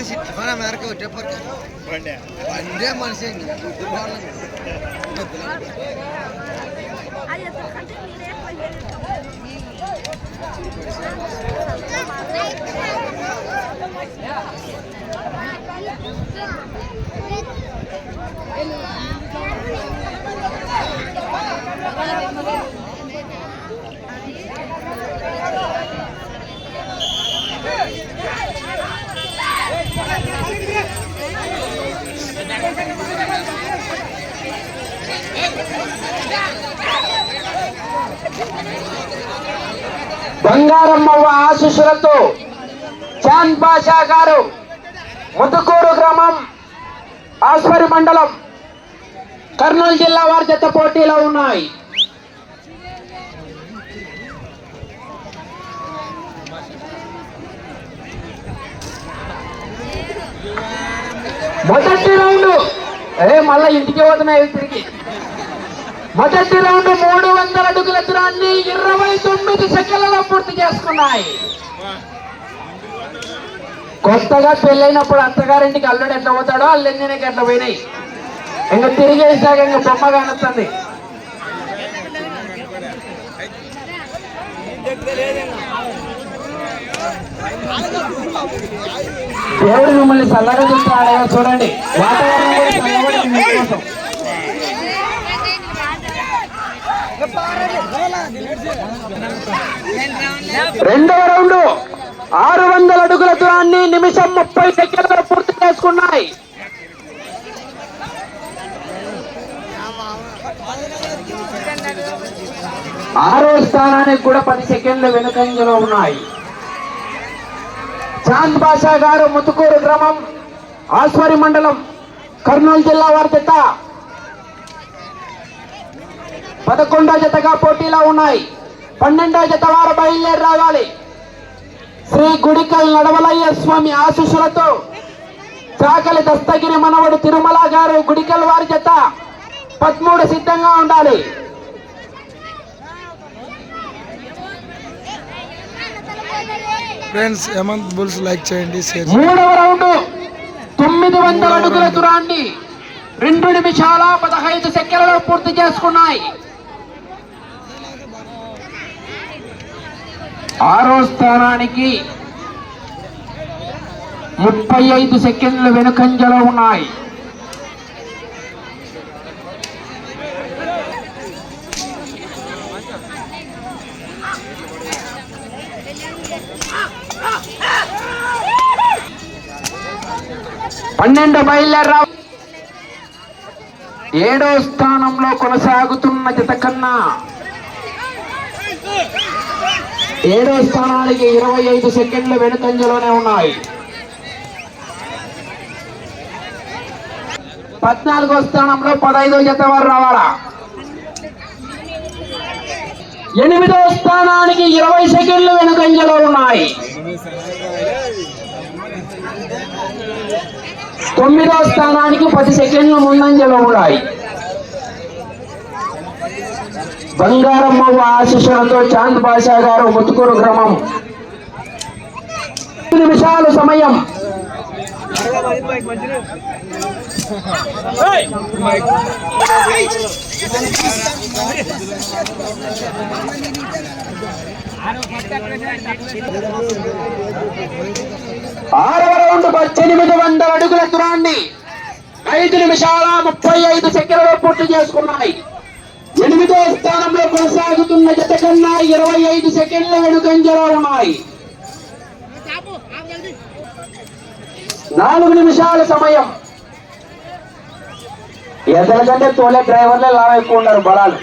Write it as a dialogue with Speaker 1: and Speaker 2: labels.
Speaker 1: బండి సిట్ మన మేరకు ఒకటే పక్క. బండే. మనిషి
Speaker 2: బంగారమ్మవ్వ ఆశీస్సులతో చాంద్ బాషా గారు ముతుకూరు గ్రామం ఆస్పరి మండలం కర్నూలు జిల్లా వారి జత పోటీలో ఉన్నాయి. మొదటి రౌండ్ ఏ మళ్ళా ఇంటికి పోతున్నాయి తిరిగి? మొదటి రౌండ్ మూడు వందల అడుగుల దూరాన్ని ఇరవై తొమ్మిది సెకండ్లలో పూర్తి చేసుకున్నాయి. కొత్తగా పెళ్ళైనప్పుడు అత్తగారింటికి అల్లుడు ఎట్లా పోతాడో అల్లెందినకి ఎట్లా పోయినాయి. ఇంకా తిరిగేసాక ఇంకా బొమ్మ కానొస్తుంది. దేవుడు మిమ్మల్ని చల్లగా చూస్తున్నాడు చూడండి. వాతావరణం మీకోసం. రెండవ రౌండ్ ఆరు వందల అడుగుల దూరాన్ని నిమిషం ముప్పై సెకండ్లు పూర్తి చేసుకున్నాయి ఆరో స్థానానికి కూడా పది సెకండ్లు వెనుకంజలో ఉన్నాయి చాంద్ బాషా గారు ముతుకూరు గ్రామం ఆస్వరి మండలం కర్నూలు జిల్లా వారి జత. పదకొండో జతగా పోటీలో ఉన్నాయి. పన్నెండో జత వారు బయలుదేరి రావాలి. శ్రీ గుడికల్ నడవలయ్య స్వామి ఆశీస్సులతో చాకలి దస్తగిరి మనవడు తిరుమల గారు గుడికల్ వారి జత పదమూడు సిద్ధంగా ఉండాలి.
Speaker 1: ఫ్రెండ్స్ హేమంత్ బుల్స్ లైక్ చేయండి.
Speaker 2: మూడవ రౌండ్. తొమ్మిది వందల అడుగుల దూరాన్ని రెండు నిమిషాల పదహైదు సెకండ్లలో పూర్తి చేసుకున్నాయి. ఆరో స్థానానికి ముప్పై ఐదు సెకండ్లు వెనుకంజలో ఉన్నాయి. పన్నెండు బయలుదేరా. ఏడో స్థానంలో కొనసాగుతున్న జత కన్నా ఏడో స్థానానికి ఇరవై ఐదు సెకండ్లు వెనుకంజలోనే ఉన్నాయి. పద్నాలుగో స్థానంలో పదహైదో జత వారు రావాలా? ఎనిమిదో స్థానానికి ఇరవై సెకండ్లు వెనుకంజలో ఉన్నాయి. తొమ్మిదో స్థానానికి పది సెకండ్లు ముందంజలో ఉన్నాయి. బంగారమ్మ ఆశీస్సులతో చాంద్ బాషా గారు ముతుకూరు గ్రామం. ఐదు నిమిషాలు సమయం. ఆరవ రౌండ్ పద్దెనిమిది వందల అడుగుల దూరాన్ని ఐదు నిమిషాల ముప్పై ఐదు సెకండ్లలో పూర్తి చేసుకున్నాయి. ఎనిమిదో స్థానంలో కొనసాగుతున్న జత కన్నా ఇరవై ఐదు సెకండ్ల వెనుకంజలో ఉన్నాయి. నాలుగు నిమిషాల సమయం. ఎదల తోలే డ్రైవర్లే లాభ ఎక్కువ ఉన్నారు బలాలు.